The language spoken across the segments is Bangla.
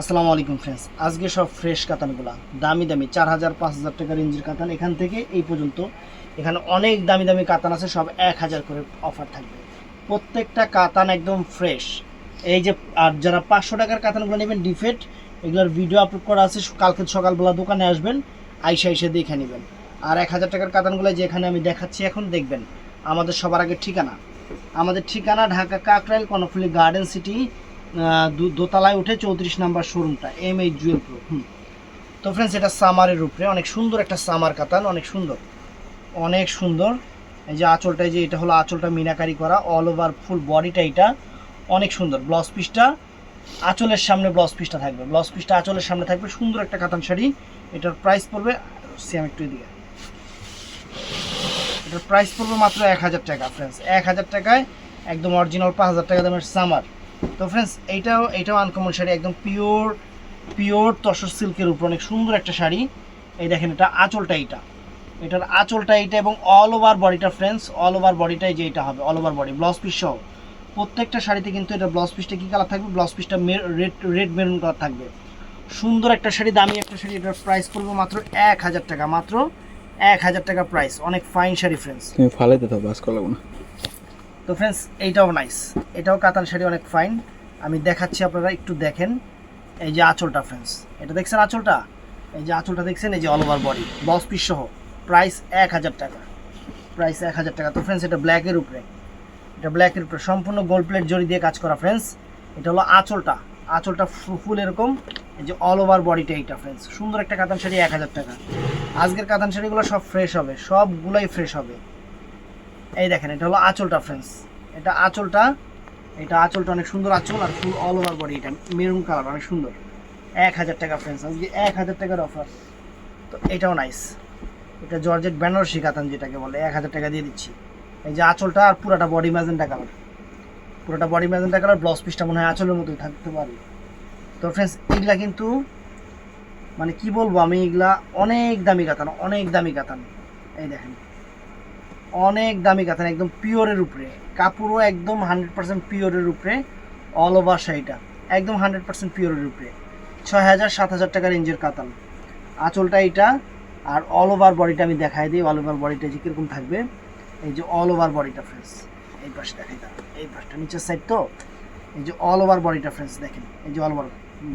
আসসালামু আলাইকুম ফ্রেন্ডস আজকে সব ফ্রেশ কাতানগুলো। দামি দামি, চার হাজার, পাঁচ হাজার টাকা রেঞ্জের কাতান। এখান থেকে এই পর্যন্ত এখানে অনেক দামি দামি কাতান আছে, সব এক হাজার করে অফার থাকবে। প্রত্যেকটা কাতান একদম ফ্রেশ এই যে, আর যারা পাঁচশো টাকার কাতানগুলো নেবেন ডিফেক্ট এগুলোর ভিডিও আপলোড করা আছে, কালকে সকালবেলা দোকানে আসবেন, আইসা এসে দেখে নেবেন। আর এক হাজার টাকার কাতানগুলো যেখানে আমি দেখাচ্ছি এখন, দেখবেন। আমাদের সবার আগে ঠিকানা। আমাদের ঠিকানা ঢাকা কাকরাইল, কর্ণফুলি গার্ডেন সিটি দোতলায় উঠে চৌত্রিশ নাম্বার শোরুমটা এম এইচ জুয়েল প্রো হুম। তো ফ্রেন্ডস এটা সামারের উপরে, অনেক সুন্দর একটা সামার কাতান, অনেক সুন্দর। অনেক সুন্দর। এই যে আঁচলটা যে এটা হলো আঁচলটা মিনাকারি করা অল ওভার ফুল বডিটা এটা। অনেক সুন্দর ব্লাউজ পিসটা আঁচলের সামনে ব্লাউজ পিসটা থাকবে। ব্লাউজ পিসটা আঁচলের সামনে থাকবে, সুন্দর একটা কাতান শাড়ি। এটার প্রাইস পড়বে সেম একটু এদিকে। এটার প্রাইস পড়বে মাত্র এক হাজার টাকা ফ্রেন্ডস এক হাজার টাকায়, একদম অরিজিনাল পাঁচ হাজার টাকা দামের সামার তো ফ্রেন্ডস এইটাও এইটাও আনকমন শাড়ি, একদম পিওর পিওর তসর সিল্কের উপর, অনেক সুন্দর একটা শাড়ি। এই দেখেন, এটা আঁচলটা এইটা। এটার আঁচলটা এইটা এবং অল ওভার বডিটা ফ্রেন্ডস অল ওভার বডিটাই যে এটা হবে all over body blouse piece সহ। প্রত্যেকটা শাড়িতে কিন্তু এটা ব্লাউজ পিসটা কী কালার থাকবে? ব্লাউজ পিসটা রেড রেড মেরুন কালার থাকবে। সুন্দর একটা শাড়ি, দামি একটা শাড়ি, এটার প্রাইস পড়বে মাত্র এক হাজার টাকা, মাত্র এক হাজার টাকা প্রাইস অনেক ফাইন শাড়ি ফ্রেন্ডস তুমি ফালাইতে থাকো বাস করলাম না। তো ফ্রেন্ডস এইটাও নাইস এটাও কাতান শাড়ি অনেক ফাইন আমি দেখাচ্ছি আপনারা, একটু দেখেন। এই যে আঁচলটা ফ্রেন্ডস এটা দেখছেন আঁচলটা? এই যে আঁচলটা দেখছেন, এই যে all over body blouse piece সহ। প্রাইস এক হাজার টাকা। প্রাইস এক হাজার টাকা। তো ফ্রেন্ডস এটা ব্ল্যাকের উপরে। এটা ব্ল্যাকের উপরে। সম্পূর্ণ গোল্ড প্লেট জড়ি দিয়ে কাজ করা ফ্রেন্ডস এটা হলো আঁচলটা। আঁচলটা ফুল এরকম। এই যে অল ওভার বডিটা এইটা ফ্রেন্ডস সুন্দর একটা কাতান শাড়ি এক হাজার টাকা। আজকের কাতান শাড়িগুলো সব ফ্রেশ হবে। সবগুলোই ফ্রেশ হবে। এই দেখেন, এটা হলো আঁচলটা ফ্রেন্ডস এটা আঁচলটা এটা আঁচলটা অনেক সুন্দর আঁচল আর ফুল অল ওভার বডি এটা মেরুন কালার অনেক সুন্দর। এক হাজার টাকা ফ্রেন্ডস আজকে এক হাজার টাকার অফার তো এটাও নাইস এটা জর্জেট বেনারসি কাতান যেটাকে বলে, এক হাজার টাকা দিয়ে দিচ্ছি। এই যে আঁচলটা আর পুরোটা বডি ম্যাজেন্টা কালার পুরোটা বডি ম্যাজেন্টা কালার ব্লাউজ পিসটা মনে হয় আঁচলের মতোই থাকতে পারে। তো ফ্রেন্ডস এগুলা কিন্তু মানে কি বলব আমি, এগুলা অনেক দামি কাতান, অনেক দামি কাতান। এই দেখেন। অনেক দামি কাতান একদম পিওরের উপরে। কাপড়ও একদম হান্ড্রেড পার্সেন্ট পিওরের উপরে অল ওভার শাড়িটা, একদম হান্ড্রেড পার্সেন্ট পিওরের উপরে। ছয় হাজার, সাত হাজার টাকা রেঞ্জের কাতান। আঁচলটা এইটা, আর অল ওভার বডিটা আমি দেখাই দিই অল ওভার বডিটা যে কীরকম থাকবে, এই যে অল ওভার বডিটা ফ্রেন্ডস এই পাশে দেখাই দাঁড়ান এই পাশটা, নিচের সাইড তো? এই যে অল ওভার বডিটা ফ্রেন্ডস দেখেন, এই যে অল ওভার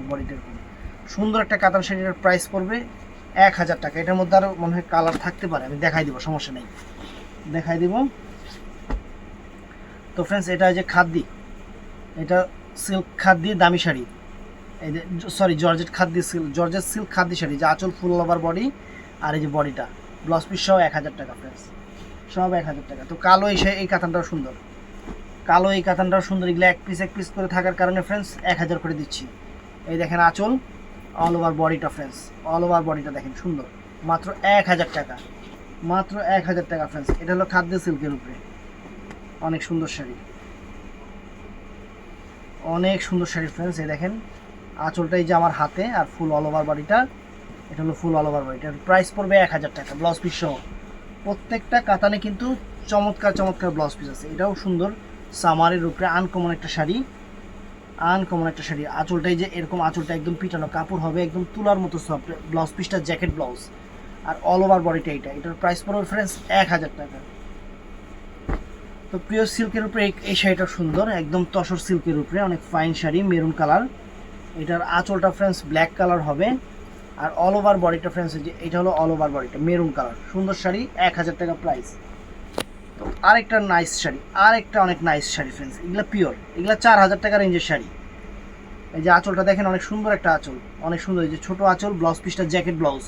বডিটা এরকম। সুন্দর একটা কাতান শাড়িটার প্রাইস পড়বে এক হাজার টাকা। এটার মধ্যে আরও মনে হয় কালার থাকতে পারে, আমি দেখাই দেবো, সমস্যা নেই। দেখাই দিব। তো ফ্রেন্ডস এটা যে খাদ্দি এটা সিল্ক খাদ্দি দামি শাড়ি। এই যে sorry georgette khadi silk georgette silk khadi sari, যে আঁচল ফুল ওভার বডি আর এই যে বডিটা ব্লাউজ পিস সহ এক হাজার টাকা ফ্রেন্ডস সব এক হাজার টাকা। তো কালো এই এই কাতানটাও সুন্দর। কালো এই কাতানটাও সুন্দর, এগুলো এক পিস এক পিস করে থাকার কারণে ফ্রেন্ডস এক হাজার করে দিচ্ছি। এই দেখেন আঁচল অল ওভার বডিটা ফ্রেন্ডস অল ওভার বডিটা দেখেন, সুন্দর। মাত্র এক হাজার টাকা। মাত্র এক হাজার টাকা ফ্রেন্ডস এটা হলো খাদ্য সিল্কের উপরে। অনেক সুন্দর শাড়ি। অনেক সুন্দর শাড়ি ফ্রেন্ডস এই দেখেন। আঁচলটাই যে আমার হাতে আর ফুল অল ওভার বডিটা এটা হলো ফুল অল ওভার বডিটার প্রাইস পড়বে এক হাজার টাকা ব্লাউজ পিস সহ। প্রত্যেকটা কাতানে কিন্তু চমৎকার চমৎকার ব্লাউজ পিস আছে। এটাও সুন্দর। সামারের উপরে আনকমন একটা শাড়ি। আনকমন একটা শাড়ি। আঁচলটাই যে এরকম আঁচলটা একদম পিটানো কাপড় হবে, একদম তুলার মতো সফট ব্লাউজ পিসটা জ্যাকেট ব্লাউজ আর অল ওভার বডিটা এটা এটার প্রাইস পড়বে ফ্রেন্ডস এক হাজার টাকা। তো প্রিয় সিল্কের উপরে এই- শাড়িটা সুন্দর, একদম তসর সিল্কের উপরে, অনেক ফাইন শাড়ি মেরুন কালার এটার আঁচলটা ফ্রেন্ডস ব্ল্যাক কালার হবে। আর অল ওভার বডিটা ফ্রেন্ডস যে, এটা হলো অল ওভার বডিটা মেরুন কালার সুন্দর শাড়ি, এক হাজার টাকা প্রাইস তো আরেকটা নাইস শাড়ি, আরেকটা অনেক নাইস শাড়ি ফ্রেন্ডস এগুলো পিওর এগুলো চার হাজার টাকা রেঞ্জের শাড়ি। এই যে আঁচলটা দেখেন, অনেক সুন্দর একটা আঁচল। অনেক সুন্দর, এই যে ছোটো আঁচল ব্লাউজ পিসটা জ্যাকেট ব্লাউজ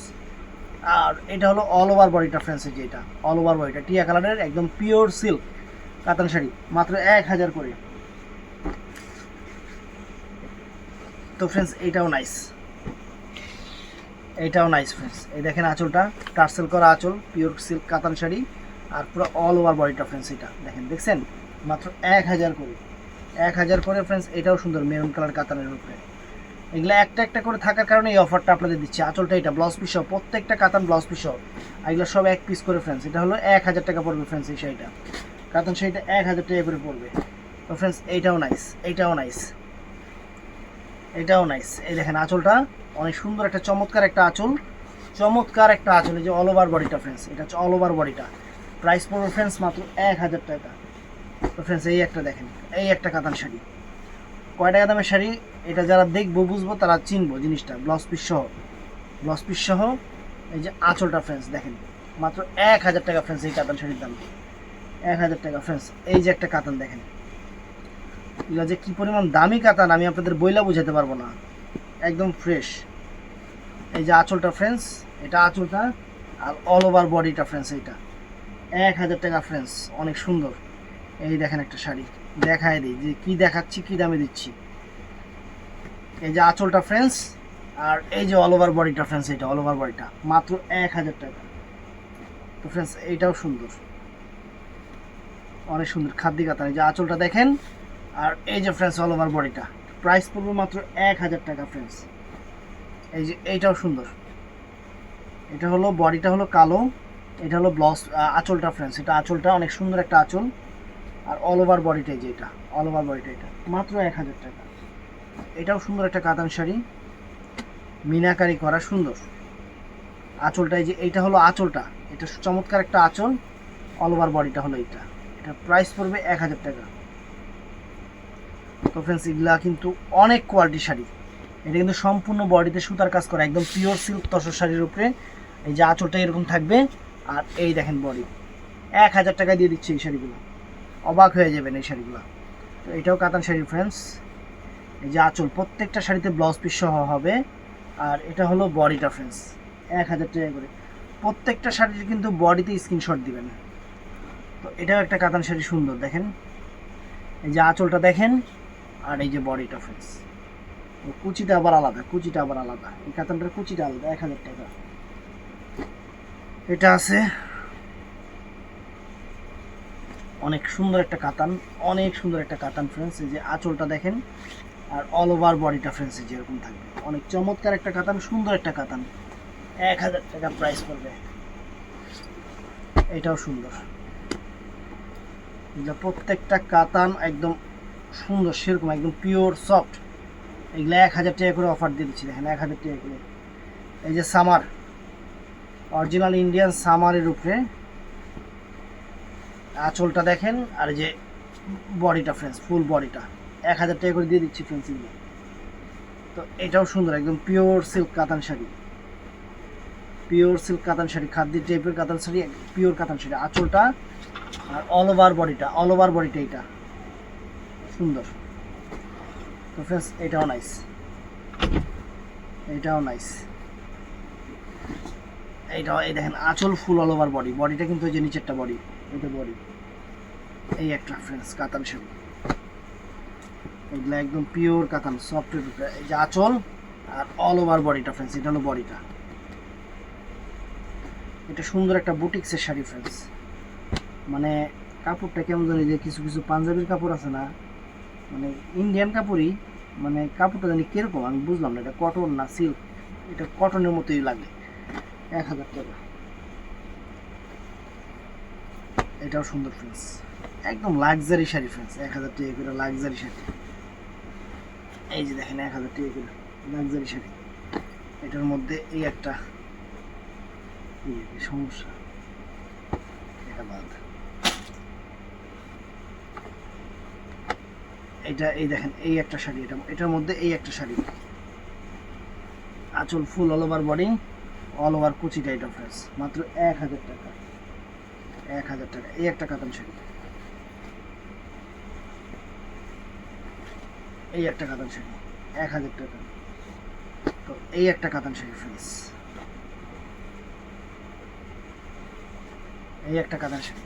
আর এটা হলো অল ওভার বডিটা ফ্রেন্ডস এই যে এটা অল ওভার বডিটা টিয়া কালারের একদম পিওর সিল্ক কাতান শাড়ি, মাত্র এক হাজার করে। তো ফ্রেন্ডস এইটাও নাইস এটাও নাইস ফ্রেন্ডস এই দেখেন আঁচলটা টার্সেল করা আঁচল পিওর সিল্ক কাতান শাড়ি, আর পুরো অল ওভার বডিটা ফ্রেন্ডস এটা। দেখেন, দেখছেন? মাত্র এক হাজার করে। এক হাজার করে ফ্রেন্ডস এটাও সুন্দর মেরুন কালার কাতানের উপরে। এগুলো একটা একটা করে থাকার কারণে এই অফারটা আপনাদের দিচ্ছি। আঁচলটা এটা ব্লাউজ পিস প্রত্যেকটা কাতান ব্লাউজ পিস এগুলো সব এক পিস করে ফ্রেন্ডস এটা হলো এক হাজার টাকা পড়বে ফ্রেন্ডস এই শাড়িটা। কাতান শাড়িটা এক হাজার টাকা করে পড়বে। তো ফ্রেন্ডস এইটাও নাইস এইটাও নাইস এটাও নাইস এই দেখেন আঁচলটা, অনেক সুন্দর একটা চমৎকার একটা আঁচল। চমৎকার একটা আঁচল, এই যে অল ওভার বডিটা ফ্রেন্ডস এটা হচ্ছে অল ওভার বডিটা প্রাইস পড়বে ফ্রেন্ডস মাত্র এক হাজার টাকা। তো ফ্রেন্ডস এই একটা দেখেন, এই একটা কাতান শাড়ি। কয় টাকা দামের শাড়ি? এটা যারা দেখব, বুঝব, তারা চিনবো জিনিসটা। ব্লাউজ পিস সহ। ব্লাউজ পিস সহ এই যে আঁচলটা ফ্রেন্ডস দেখেন। মাত্র এক হাজার টাকা ফ্রেন্স এই কাতান শাড়ির দাম। এক হাজার টাকা ফ্রেন্স এই যে একটা কাতান, দেখেন। এগুলো যে কি পরিমাণ দামি কাতান, আমি আপনাদের বইলা বুঝাতে পারব না। একদম ফ্রেশ এই যে আঁচলটা ফ্রেন্ডস এটা আঁচলটা আর অল ওভার বডিটা ফ্রেন্ডস এইটা। এক হাজার টাকা ফ্রেন্ডস অনেক সুন্দর। এই দেখেন একটা শাড়ি। দেখায় দিই যে কি দেখাচ্ছি, কি দামে দিচ্ছি। এই যে আঁচলটা ফ্রেন্ডস আর এই যে অল ওভার বডিটা ফ্রেন্স এটা অল ওভার বডিটা মাত্র এক হাজার টাকা। তো ফ্রেন্ডস এইটাও সুন্দর। অনেক সুন্দর খাদ্যি কাতান এই যে আঁচলটা দেখেন, আর এই যে ফ্রেন্ডস অল ওভার বডিটা প্রাইস পড়বে মাত্র এক হাজার টাকা ফ্রেন্ডস এই যে এইটাও সুন্দর। এটা হলো বডিটা হলো কালো, এটা হলো ব্লাউজ আঁচলটা ফ্রেন্ডস এটা আঁচলটা অনেক সুন্দর একটা আঁচল। আর অল ওভার বডিটাই যেটা অল ওভার বডিটা এটা, মাত্র এক হাজার টাকা। এটাও সুন্দর একটা কাতান শাড়ি, মিনাকারি করা সুন্দর। আঁচলটা এই যে, এইটা হলো আঁচলটা, এটা চমৎকার একটা আঁচল অল ওভার বডিটা হলো এইটা। এটা প্রাইস পড়বে এক হাজার টাকা। তো ফ্রেন্ডস এগুলা কিন্তু অনেক কোয়ালিটি শাড়ি। এটা কিন্তু সম্পূর্ণ বডিতে সুতার কাজ করা, একদম পিওর সিল্ক তসর শাড়ির উপরে। এই যে আঁচলটা এরকম থাকবে, আর এই দেখেন বডি এক হাজার টাকা দিয়ে দিচ্ছে এই শাড়িগুলো। অবাক হয়ে যাবেন এই শাড়িগুলো। তো এটাও কাতান শাড়ি ফ্রেন্ডস এই যে আঁচল, প্রত্যেকটা শাড়িতে ব্লাউজ পিস সহ হবে। আর এটা হলো বডিটা ফ্রেন্ডস এক হাজার টাকা করে। প্রত্যেকটা শাড়ির কিন্তু বডিতে স্ক্রিনশট দিবেন। তো এটাও একটা কাতান শাড়ি সুন্দর, দেখেন। এই যে আঁচলটা দেখেন, আর এই যে বডিটা ফ্রেন্ডস কুচিটা আবার আলাদা, কুচিটা আবার আলাদা। এই কাতানটার কুচিটা আলাদা, এক হাজার টাকা। এটা আছে অনেক সুন্দর একটা কাতান, অনেক সুন্দর একটা কাতান ফ্রেন্ডস এই যে আঁচলটা দেখেন, আর অল ওভার বডিটা ফ্রেন্ডস এই যেরকম থাকবে। অনেক চমৎকার একটা কাতান, সুন্দর একটা কাতান। এক হাজার টাকা প্রাইস পড়বে। এটাও সুন্দর। এগুলো প্রত্যেকটা কাতান একদম সুন্দর, সেরকম একদম পিওর সফট এগুলো এক হাজার টাকা করে অফার দিয়ে দিচ্ছি, দেখেন, এক হাজার টাকা করে। এই যে সামার অরিজিনাল ইন্ডিয়ান সামারের উপরে আঁচলটা দেখেন, আর যে বডিটা ফ্রেন্ডস ফুল বডিটা। এক হাজার টাকা করে দিয়ে দিচ্ছি ফ্রেন্ডস এগুলো। তো এটাও সুন্দর, একদম পিওর সিল্ক কাতান শাড়ি। পিওর সিল্ক কাতান শাড়ি, খাদ্য টাইপের কাতান শাড়ি পিওর কাতান শাড়ি। আঁচলটা আর অল ওভার বডিটা অল ওভার বডিটা এটা সুন্দর। তো ফ্রেন্ডস এটাও নাইস এটাও নাইস এইটাও এই দেখেন, আঁচল ফুল অল ওভার বডি বডিটা কিন্তু ওই যে নিচেরটা বডি এই একটা কাতান শাড়ি এগুলো একদম পিওর কাতান এই যে আর অল ওভার বডিটা এটা হলো বডিটা এটা সুন্দর একটা বুটিক্সের শাড়ি মানে কাপড়টা কেমন জানি যে কিছু কিছু পাঞ্জাবির কাপড় আছে না মানে ইন্ডিয়ান কাপড়ই মানে কাপড়টা জানি কীরকম, আমি বুঝলাম না, এটা কটন না সিল্ক এটা কটনের মতোই লাগে। এক হাজার টাকা। এটাও সুন্দর ফ্রেন্ডস একদম লাক্সারি শাড়ি ফ্রেন্ডস এক হাজার টাকা করে লাক্সারি শাড়ি। এই যে দেখেন, এক হাজার টাকা করে লাক্সারি শাড়ি। এটার মধ্যে এই একটা সমস্যা। এটা বাদ। এটা এই দেখেন, এই একটা শাড়ি, এটা এটার মধ্যে এই একটা শাড়ি। আঁচল ফুল all over body all over কুচিটা এটা ফ্রেন্ডস মাত্র এক হাজার টাকা। এক হাজার টাকা। এই একটা কাতান শাড়ি এই একটা কাতান শাড়ি এক হাজার টাকা। তো এই একটা কাতান শাড়ি ফ্রেন্ডস এই একটা কাতান শাড়ি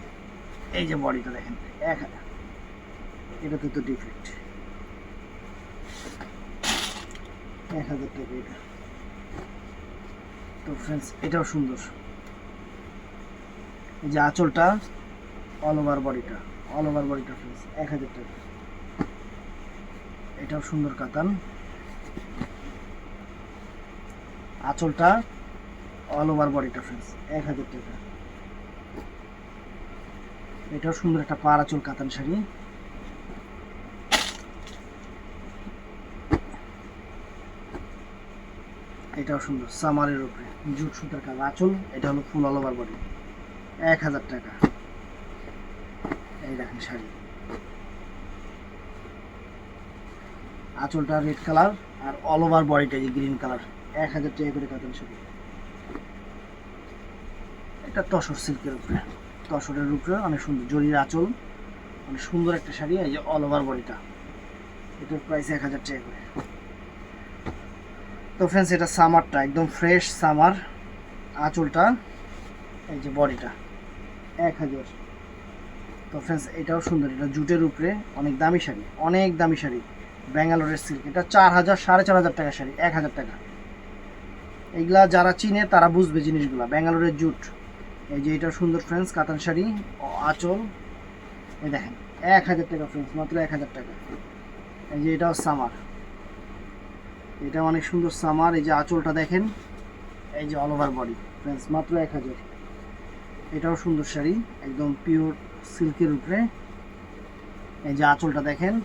এই যে বডিটা দেখেন, এক হাজার। এটাতে তো ডিফেক্ট এক হাজার টাকা এটা। তো ফ্রেন্ডস এটাও সুন্দর। যে আঁচলটা অল ওভার বডিটা অল ওভার বডিটা ফ্রেন্ডস এক হাজার টাকা। এটাও সুন্দর কাতান। আঁচলটা অল ওভার বডিটা ফ্রেন্ডস এক হাজার টাকা। এটাও সুন্দর একটা পাড় আঁচল কাতান শাড়ি। এটাও সুন্দর, সামারের উপরে, জুট সুতার কাজ আঁচল, এটা হলো ফুল অল ওভার বডি এক হাজার টাকা। এই দেখেন শাড়ি। আঁচলটা রেড কালার আর অল ওভার বডিটা যে গ্রিন কালার এক হাজার টাকা করে কাতান শাড়ি। এটা তসর সিল্কের উপরে। তসরের উপরে অনেক সুন্দর জরির আঁচল, অনেক সুন্দর একটা শাড়ি, এই যে অল ওভার বডিটা এটার প্রাইস এক হাজার টাকা করে। তো ফ্রেন্ডস এটা সামারটা একদম ফ্রেশ সামার আঁচলটা, এই যে বডিটা এক হাজার। তো ফ্রেন্ডস এটাও সুন্দর, এটা জুটের উপরে অনেক দামি শাড়ি, অনেক দামি শাড়ি। ব্যাঙ্গালোরের সিল্ক এটা চার হাজার, সাড়ে চার হাজার টাকা শাড়ি, এক হাজার টাকা। এগুলা যারা চিনে, তারা বুঝবে জিনিসগুলো। ব্যাঙ্গালোরের জুট, এই যে এটা সুন্দর ফ্রেন্ডস কাতান শাড়ি আঁচল। এই দেখেন, এক হাজার টাকা ফ্রেন্ডস মাত্র এক হাজার টাকা। এই যে এটাও সামার এটা অনেক সুন্দর সামার এই যে আঁচলটা দেখেন, এই যে অল ওভার বডি ফ্রেন্ডস মাত্র এক হাজার। এটাও সুন্দর শাড়ি, একদম পিওর সিল্কের উপরে। এই যে আঁচলটা দেখেন,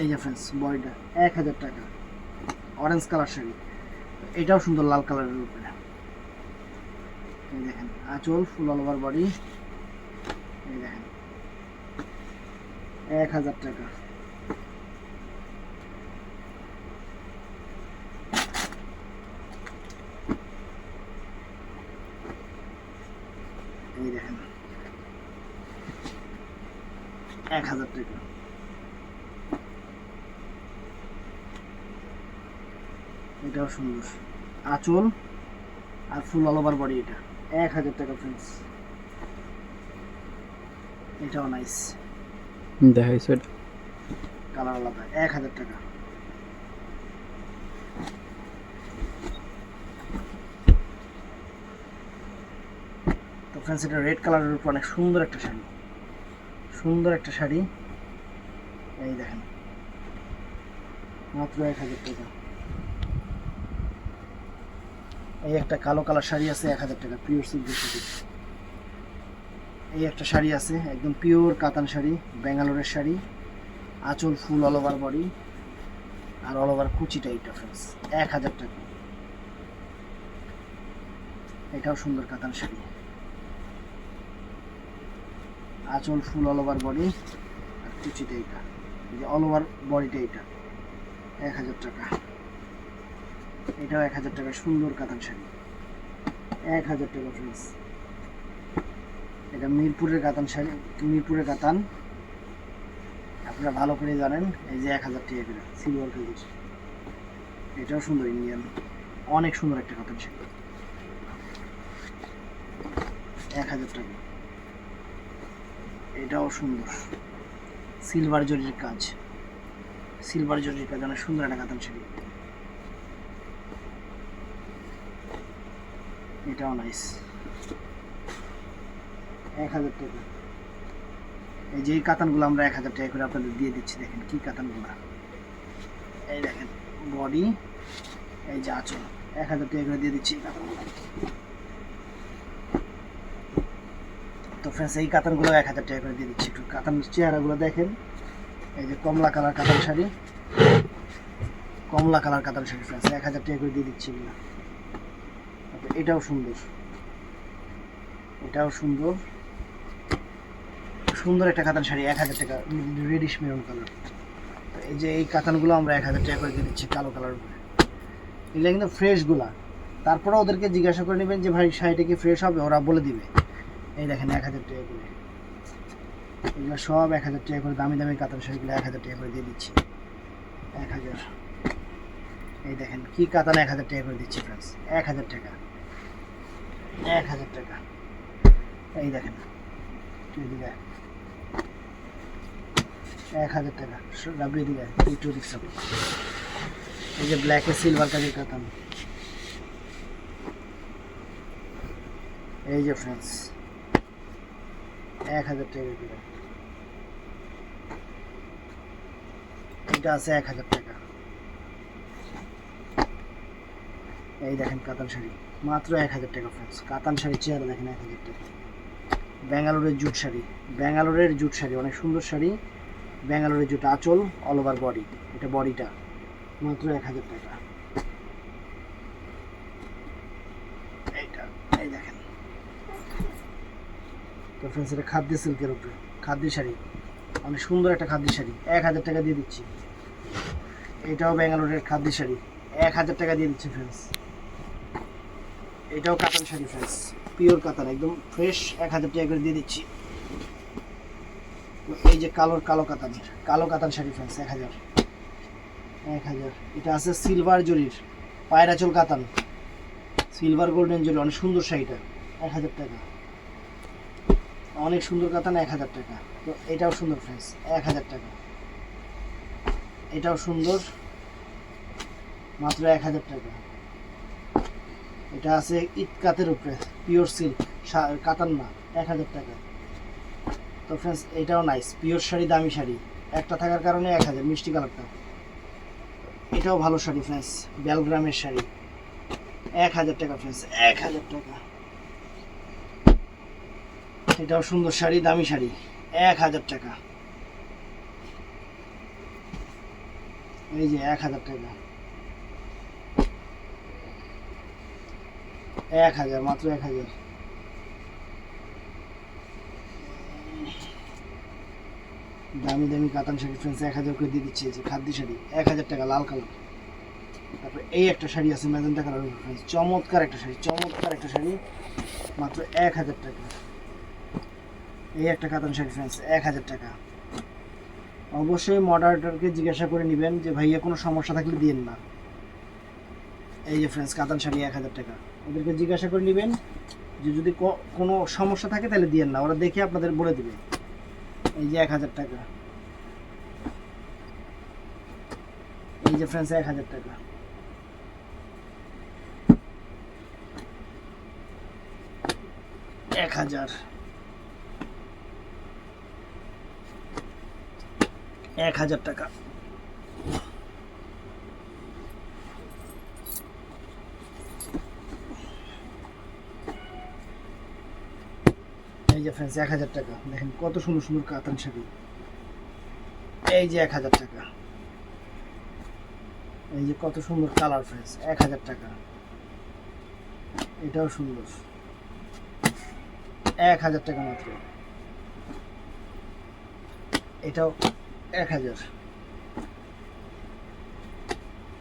এই যে ফ্রেন্ডস বডিটা এক হাজার টাকা। অরেঞ্জ কালার শাড়ি, এটাও সুন্দর লাল কালারের উপরে। এই দেখেন, আঁচল ফুল অল ওভার বডি এই দেখেন, এক হাজার টাকা এই দেখেন এক হাজার টাকা এটাও সুন্দর। আঁচল আর ফুল অল ওভার বডি এটা। এক হাজার টাকা ফ্রেন্ডস এটাও নাইস দেখাইছো এটা? কালার আলাদা এক হাজার টাকা। তো ফ্রেন্ডস এটা রেড কালারের উপর অনেক সুন্দর একটা শাড়ি। সুন্দর একটা শাড়ি। এই দেখেন। মাত্র এক হাজার টাকা। এই একটা কালো কালার শাড়ি আছে, এক হাজার টাকা পিওর সিল্ক এই একটা শাড়ি আছে, একদম পিওর কাতান শাড়ি, ব্যাঙ্গালোরের শাড়ি, আঁচল ফুল অল ওভার বডি আর অল ওভার কুচিটা এইটা ফ্রেন্ডস এক হাজার টাকা। এটাও সুন্দর কাতান শাড়ি। আঁচল ফুল অল ওভার বডি আর কুচিটা এইটা, এই যে অল ওভার বডিটা এইটা, এক হাজার টাকা। এটাও এক হাজার টাকা সুন্দর কাতান শাড়ি। এক হাজার টাকা ফ্রেন্ডস এটা মিরপুরের কাতান শাড়ি, মিরপুরের কাতান। আপনারা ভালো করে জানেন, এই যে এক হাজার টাকা করে সিলভার কালার এটাও সুন্দর ইন্ডিয়ান অনেক সুন্দর একটা কাতান শাড়ি। এক হাজার টাকা। এটাও সুন্দর। সিলভার জরির কাজ। সিলভার জরির কাজ, অনেক সুন্দর একটা কাতান শাড়ি। এটাও নাইস এক হাজার টাকা। এই যে কাতানগুলো আমরা এক হাজার টাকা করে আপনাদের দিয়ে দিচ্ছি, দেখেন কি কাতানগুলো। এই দেখেন বডি এই যে আঁচল, এক হাজার টাকা করে দিয়ে দিচ্ছি এই কাতানগুলো। তো ফ্রেন্ডস এই কাতানগুলো এক হাজার টাকা করে দিয়ে দিচ্ছি একটু। কাতান চেহারাগুলো দেখেন, এই যে কমলা কালার কাতান শাড়ি। কমলা কালার কাতান শাড়ি ফ্রেন্ডস এক হাজার টাকা করে দিয়ে দিচ্ছি এগুলো। এটাও সুন্দর। এটাও সুন্দর। সুন্দর একটা কাতান শাড়ি, এক হাজার টাকা রেডিশ মেরুন কালার এই যে এই কাতানগুলো আমরা এক হাজার টাকা করে দিয়ে দিচ্ছি কালো কালার উপরে। এগুলো কিন্তু ফ্রেশগুলা তারপরে ওদেরকে জিজ্ঞাসা করে নেবেন যে, ভাই, শাড়িটা কি ফ্রেশ হবে? ওরা বলে দিবে। এই দেখেন, এক হাজার টাকা করে। এগুলো সব এক হাজার টাকা করে, দামি দামি কাতান শাড়িগুলো এক হাজার টাকা করে দিয়ে দিচ্ছি। এক হাজার। এই দেখেন, কি কাতান এক হাজার টাকা করে দিচ্ছি ফ্রেন্ডস এক হাজার টাকা। এক হাজার টাকা। এই দেখেন এক হাজার টাকা। ডাব্লিউ দিকে একটু রিক্সা এই যে ব্ল্যাক সিলভার কাজের কাতান। এই যে ফ্রেন্ডস এক হাজার টাকা করে এটা আছে এক হাজার টাকা। এই দেখেন কাতান শাড়ি। মাত্র এক হাজার টাকা ফ্রেন্ডস কাতান শাড়ি চেয়ার দেখেন এক হাজার টাকা। ব্যাঙ্গালোরের জুট শাড়ি। ব্যাঙ্গালোরের জুট শাড়ি, অনেক সুন্দর শাড়ি। ব্যাঙ্গালোরের জুট আঁচল অল ওভার বডি এটা বডিটা মাত্র এক হাজার টাকা। দেখেন। তো ফ্রেন্ডস এটা খাদ্য সিল্কের উপরে, খাদ্য শাড়ি। অনেক সুন্দর একটা খাদ্য শাড়ি। এক হাজার টাকা দিয়ে দিচ্ছি। এটাও ব্যাঙ্গালোরের খাদ্য শাড়ি। এক হাজার টাকা দিয়ে দিচ্ছি ফ্রেন্ডস এটাও কাতান শাড়ি ফ্রেন্ডস পিওর কাতান, একদম ফ্রেশ এক হাজার টাকা করে দিয়ে দিচ্ছি। এই যে কালোর কালো কাতানের, কালো কাতান শাড়ি ফ্রেন্ডস এক হাজার। এক হাজার। এটা আছে সিলভার জরির পায়রাচল কাতান। সিলভার গোল্ডেন জরি অনেক সুন্দর শাড়িটা, এক হাজার টাকা। অনেক সুন্দর কাতান, এক হাজার টাকা। তো এটাও সুন্দর ফ্রেন্ডস এক হাজার টাকা। এটাও সুন্দর, মাত্র এক হাজার টাকা। এটা আছে ইটকাতের উপরে পিওর সিল্ক কাতান না, এক হাজার টাকা। তো ফ্রেন্ডস এটাও নাইস পিওর শাড়ি, দামি শাড়ি, একটা থাকার কারণে এক হাজার, মিষ্টি কালারটা। এটাও ভালো শাড়ি ফ্রেন্ডস বেলগ্রামের শাড়ি, এক হাজার টাকা ফ্রেন্ডস এক হাজার টাকা। এটাও সুন্দর শাড়ি, দামি শাড়ি, এক হাজার টাকা। এই যে এক হাজার টাকা। এক হাজার, মাত্র এক হাজার। দামি দামি কাতান শাড়ি এক হাজার করে দিয়ে দিচ্ছে যে খাদ্য শাড়ি, এক হাজার টাকা লাল কালার। তারপর এই একটা শাড়ি আছে ম্যাজেন্টা কালার চমৎকার একটা শাড়ি, চমৎকার একটা শাড়ি, মাত্র এক হাজার টাকা। এই একটা কাতান শাড়ি ফ্রেন্ডস এক হাজার টাকা। অবশ্যই মডারেটরকে জিজ্ঞাসা করে নেবেন যে, ভাইয়া, কোনো সমস্যা থাকলে দিন না। এই যে ফ্রেন্ডস কাতান শাড়ি এক হাজার টাকা। ওদেরকে জিজ্ঞাসা করে নেবেন যে যদি কোনো সমস্যা থাকে তাহলে দিয়েন না, ওরা দেখে আপনাদের বলে দিবে। এই যে এক হাজার টাকা। এই যে ফ্রেন্ডস এক হাজার টাকা। এক হাজার। এক হাজার টাকা। এই যে ফ্রেন্ডস এক হাজার টাকা। দেখেন কত সুন্দর সুন্দর কাতান শাড়ি। এই যে এক হাজার টাকা। এই যে কত সুন্দর কালার ফ্রেন্ডস এক হাজার টাকা। এটাও সুন্দর। এক হাজার টাকা মাত্র। এটাও এক হাজার।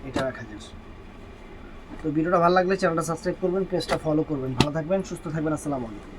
এটাও এক হাজার। তো ভিডিওটা ভালো লাগলে চ্যানেলটা সাবস্ক্রাইব করবেন পেজটা ফলো করবেন। ভালো থাকবেন, সুস্থ থাকবেন, আসসালামু আলাইকুম।